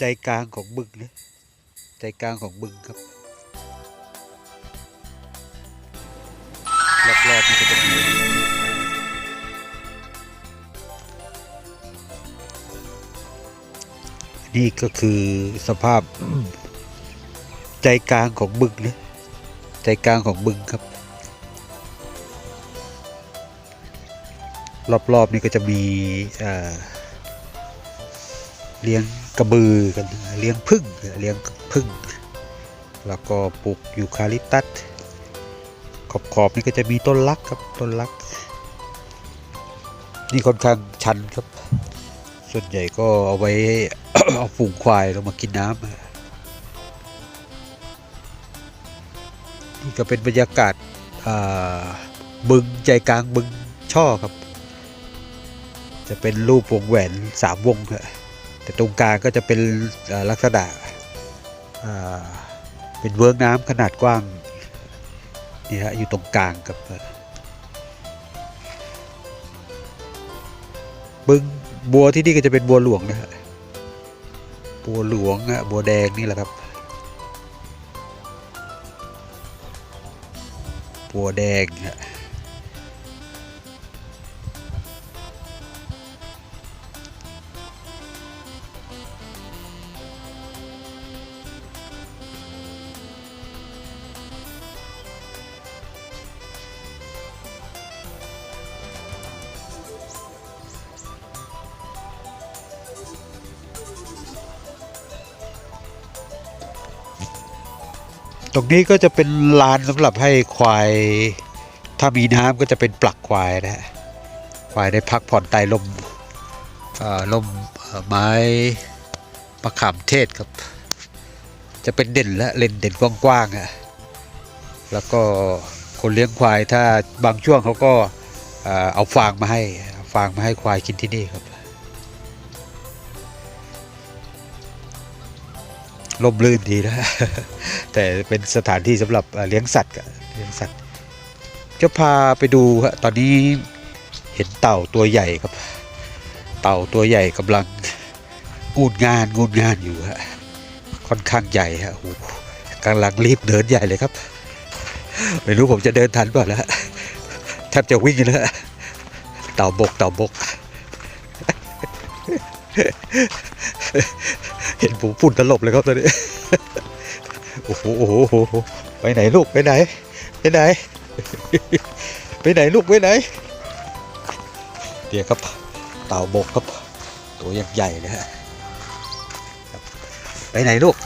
ใจกลางของบึงนะใจกลางของบึงครับรอบๆนี่ก็จะมีนี่ก็คือสภาพใจกลางของบึงนะใจกลางของบึงครับ รอบๆนี่ก็จะมีเอ่อเลี้ยง กระบือกันเลี้ยงพึ่งเลี้ยงพึ่ง แล้วก็ปลูกยูคาลิปตัสขอบขอบๆนี่ก็จะมีต้นลักครับต้นลัก นี่ค่อนข้างชันครับ ส่วนใหญ่ก็เอาไว้เอาฝูงควายลงมากินน้ำนี่ก็เป็นบรรยากาศบึงใจกลางบึงช่อครับ จะเป็นรูปวงแหวนสามวงฮะ แต่ตรงกลางก็จะเป็นลักษณะเป็นเวิร์กน้ำขนาดกว้างนี่ฮะอยู่ตรงกลางกับบึงบัวที่นี่ก็จะเป็นบัวหลวงนะฮะบัวหลวงฮะบัวแดงนี่แหละครับบัวแดงฮะ ตรงนี้ก็จะเป็นลานสำหรับให้ควาย ถ้ามีน้ำก็จะเป็นปลักควายนะฮะควายได้พักผ่อนใต้ลมลมไม้มะขามเทศครับ จะเป็นเด่นและเลนเด่นกว้างๆอะแล้วก็คนเลี้ยงควายถ้าบางช่วงเขาก็เอาฟางมาให้ฟางมาให้ควายกินที่นี่ครับ ลมลื่นดีนะ แต่เป็นสถานที่สำหรับเลี้ยงสัตว์เลี้ยงสัตว์จะพาไปดูฮะตอนนี้เห็นเต่าตัวใหญ่ครับ เต่าตัวใหญ่กำลังงูดงานงูดงานอยู่ฮะค่อนข้างใหญ่ฮะโอ้กำลังรีบเดินใหญ่เลยครับ ไม่รู้ผมจะเดินทันเปล่าแล้วฮะแทบจะวิ่งแล้วเต่าบกเต่าบก เห็นผมฝุ่นตลบเลยครับตอนนี้โอ้โหโอ้โหไปไหนลูกไปไหน ไปไหน ไปไหนลูกไปไหนเดี๋ยวครับเต่าบกครับ ตัวยังใหญ่เลยฮะครับไปไหนลูก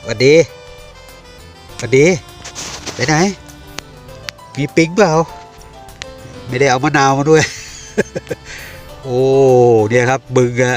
สวัสดีสวัสดี ไปไหน มีปิ๊งเปล่า ไม่ได้เอามะนาวมาด้วย โอ้เนี่ยครับบึงอะ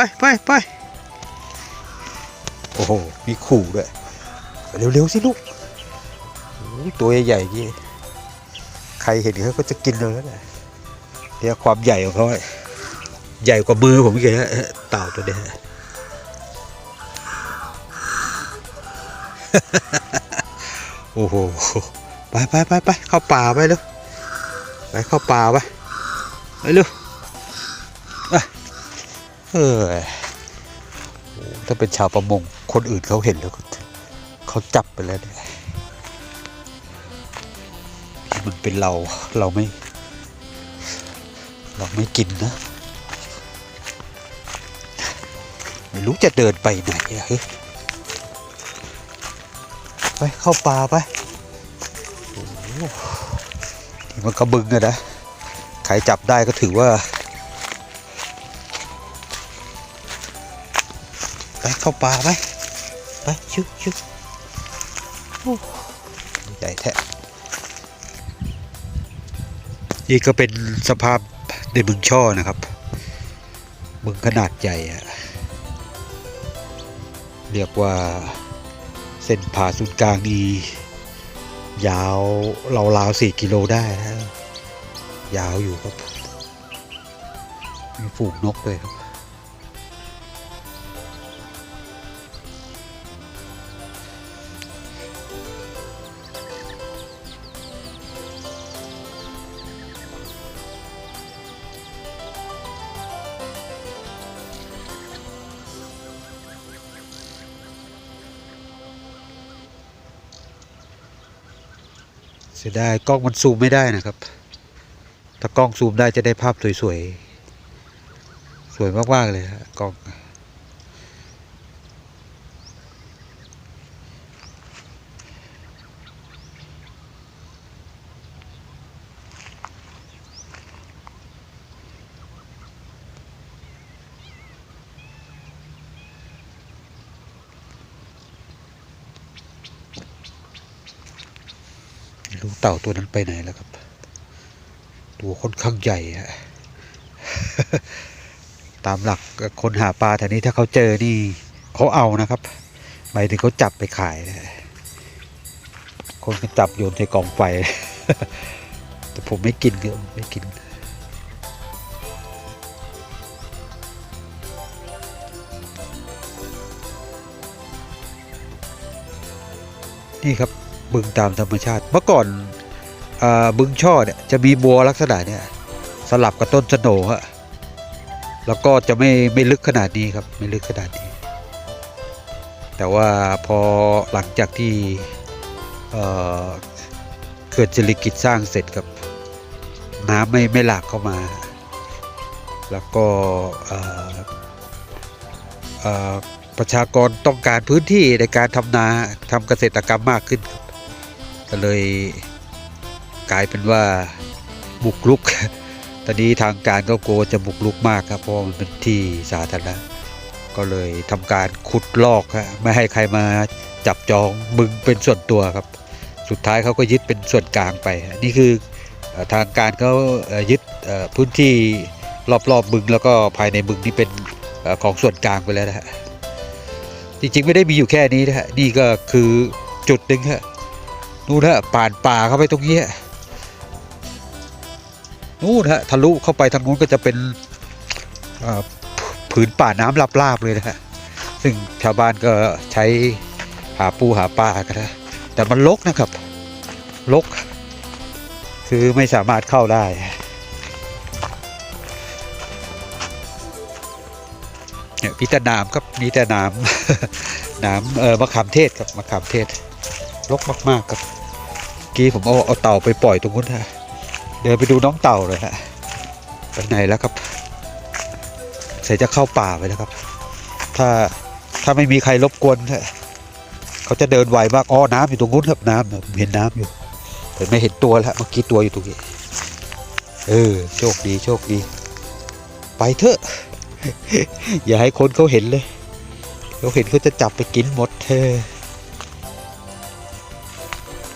ไปไปไปโอ้โห มีขู่ด้วย เร็ว ๆ สิลูก ตัวใหญ่ๆยี่ใครเห็นเขาก็จะกินเลยนะเรียความใหญ่ของเขาใหญ่กว่ามือผมอีกนะเต่าตัวเนี้ยโอ้โห ไปไปไปไปเข้าป่าไปเร็วไปเข้าป่าไปไปเร็วไป เออถ้าเป็นชาวประมง คนอื่นเขาเห็นแล้วเขาจับไปแล้วเนี่ยมันเป็นเราเราไม่ เราไม่กินนะ ไม่รู้จะเดินไปไหนอะเฮ้ไปเข้าป่าไปโอ้มันกระบึงอะนะ ใครจับได้ก็ถือว่า ไปเข้าป่าไป ไปชุบชุบใหญ่แท้นี่ก็เป็นสภาพในบึงช่อนะครับ บึงขนาดใหญ่อะเรียกว่าเส้นผ่าศูนย์กลางนี่ยาวราวๆสี่กิโลได้นะยาวอยู่ครับ มีฝูงนกด้วยครับ เสียดายกล้องมันซูมไม่ได้นะครับ ถ้ากล้องซูมได้จะได้ภาพสวยๆ สวยมากๆเลยฮะกล้อง เต่าตัวนั้นไปไหนแล้วครับ ตัวค่อนข้างใหญ่ฮะตามหลักคนหาปลาแถวนี้ถ้าเขาเจอนี่เขาเอานะครับหมายถึงเขาจับไปขายนะคนก็จับโยนใส่กองไฟแต่ผมไม่กินครับไม่กิน นี่ครับ บึงตามธรรมชาติ เมื่อก่อนอบึงช่อเนี่ยจะมีบัวลักษณะเนี่ยสลับกับต้นสโหนฮะแล้วก็จะไม่ไม่ลึกขนาดนี้ครับไม่ลึกขนาดนี้ แต่ว่าพอหลังจากที่เอ่อเขื่อนสิริกิตสร้างเสร็จครับน้ำไม่ไม่หลากเข้ามา แล้วก็ประชากรต้องการพื้นที่ในการทำนาทำเกษตรกรรมมากขึ้นครับ ก็เลยกลายเป็นว่าบุกรุก ตอนนี้ทางการก็กลัวจะบุกรุกมากครับเพราะมันเป็นที่สาธารณะ ก็เลยทำการขุดลอกฮะไม่ให้ใครมาจับจองบึงเป็นส่วนตัวครับ สุดท้ายเขาก็ยึดเป็นส่วนกลางไป นี่คือทางการเขายึดพื้นที่รอบๆบบึงแล้วก็ภายในบึงนี่เป็นของส่วนกลางไปแล้วนะฮะจริงๆไม่ได้มีอยู่แค่นี้นะฮะนี่ก็คือจุดหนึ่งฮะ นู่นฮะป่านป่าเข้าไปตรงนี้นู่นฮะทะลุเข้าไปทางนู้นก็จะเป็นผืนป่าน้ำลาบๆเลยนะฮะซึ่งชาวบ้านก็ใช้หาปูหาปลากันนะแต่มันลกนะครับลก คือไม่สามารถเข้าได้เนี่ยมีแต่น้ำครับมีแต่น้ำน้ำเออมะขามเทศครับมะขามเทศรกมากๆครับ กี้ผมเอาเอาเต่าไปปล่อยตรงนู้นฮะเดินไปดูน้องเต่าเลยฮะไปไหนแล้วครับใส่จะเข้าป่าไปแล้วครับ ถ้าถ้าไม่มีใครรบกวนฮะเขาจะเดินไวมากอ๋อน้ำอยู่ตรงนู้นครับน้ำผมเห็นน้ำอยู่แต่ไม่เห็นตัวแล้วเมื่อกี้ตัวอยู่ตรงนี้เออโชคดีโชคดี ไปเถอะ อย่าให้คนเขาเห็นเลยเขาเห็นเขาจะจับไปกินหมดเธอ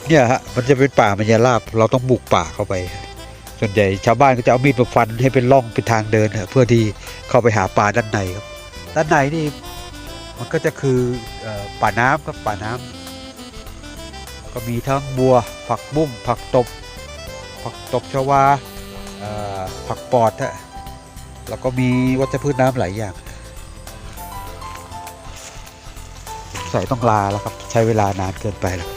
เนี่ยฮะมันจะเป็นป่ามันจะลาบ เราต้องบุกป่าเข้าไป ส่วนใหญ่ชาวบ้านก็จะเอามีดมาฟันให้เป็นร่องเป็นทางเดินเพื่อที่เข้าไปหาปลาด้านในครับ ด้านในนี่มันก็จะคืออป่าน้ำครับป่าน้ำก็มีทั้งบัว ผักบุ้งผักตบ ผักตบชวาผักปอดฮะแล้วก็มีวัชพืชน้ำหลายอย่างสงสัยต้องลาแล้วครับ ใช้เวลานานเกินไปแล้ว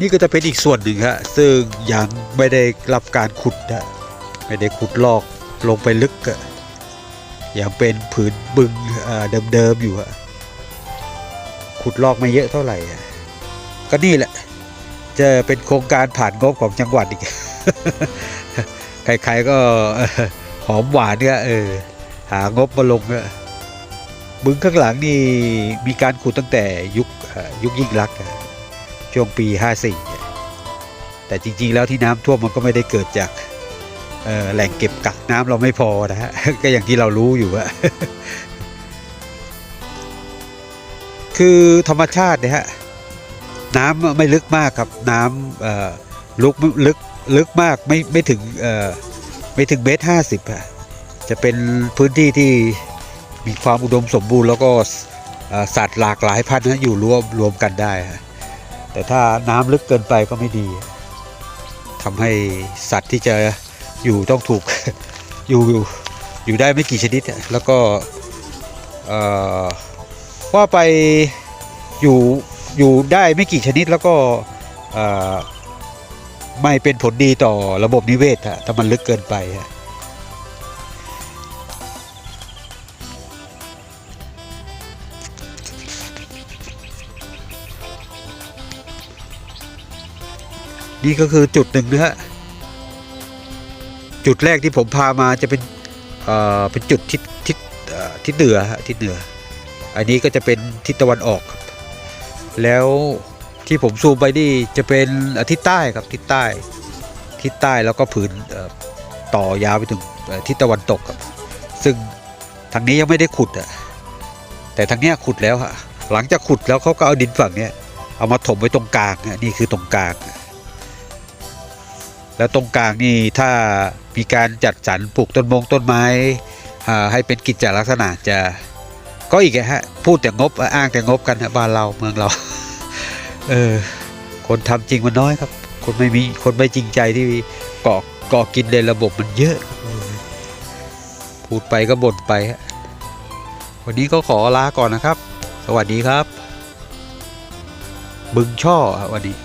นี่ก็จะเป็นอีกส่วนหนึ่งฮะซึ่งยังไม่ได้รับการขุดนะไม่ได้ขุดลอกลงไปลึกอะยังเป็นผืนบึงเดิมๆอยู่อะขุดลอกไม่เยอะเท่าไหร่ก็นี่แหละ จะเป็นโครงการผ่านงบของจังหวัดอีกใครๆก็หอมหวานเนี่ยเออหางบมาลงเนี่ยบึงข้างหลังนี่มีการขุดตั้งแต่ยุคยุคยิ่งรักษณ์ ช่วงปี 54 แต่จริงๆแล้วที่น้ำท่วมมันก็ไม่ได้เกิดจากแหล่งเก็บกักน้ำเราไม่พอนะฮะก็อย่างที่เรารู้อยู่อะคือธรรมชาติเนี่ยฮะน้ำไม่ลึกมากครับน้ำลุกลึกลึกมากไม่ไม่ถึงไม่ถึงเมตรห้าสิบอะจะเป็นพื้นที่ที่มีความอุดมสมบูรณ์แล้วก็สัตว์หลากหลายพันธุ์อยู่รวมรวมกันได้ฮะ แต่ถ้าน้ำลึกเกินไปก็ไม่ดีทำให้สัตว์ที่จะอยู่ต้องถูกอยู่อยู่ได้ไม่กี่ชนิด แล้วก็ว่าไปอยู่อยู่ได้ไม่กี่ชนิดแล้วก็ไม่เป็นผลดีต่อระบบนิเวศถ้ามันลึกเกินไป นี่ก็คือจุดหนึ่งนะฮะจุดแรกที่ผมพามาจะเป็นเอ่อเป็นจุดทิศทิศเอ่อทิศเหนือฮะทิศเหนือ อันนี้ก็จะเป็นทิศตะวันออกครับแล้วที่ผมซูมไปนี่จะเป็นทิศใต้ครับทิศใต้ทิศใต้แล้วก็ผืนต่อยาวไปถึงทิศตะวันตกครับ ซึ่งทางนี้ยังไม่ได้ขุดอะแต่ทางเนี้ยขุดแล้วฮะหลังจากขุดแล้วเขาก็เอาดินฝั่งเนี้ยเอามาถมไว้ตรงกลางนี่คือตรงกลาง แล้วตรงกลางนี่ถ้ามีการจัดสรรปลูกต้นมงต้นไม้ให้เป็นกิจลักษณะจะก็อีกฮะพูดแต่งบอ้างแต่งบกันฮะบ้านเราเมืองเราเออคนทำจริงมันน้อยครับ คนไม่มีคนไม่จริงใจที่เกาะกาะกินในระบบมันเยอะ พูดไปก็บ่นไปฮะวันนี้ก็ขอลาก่อนนะครับ สวัสดีครับ บึงช่อวันนี้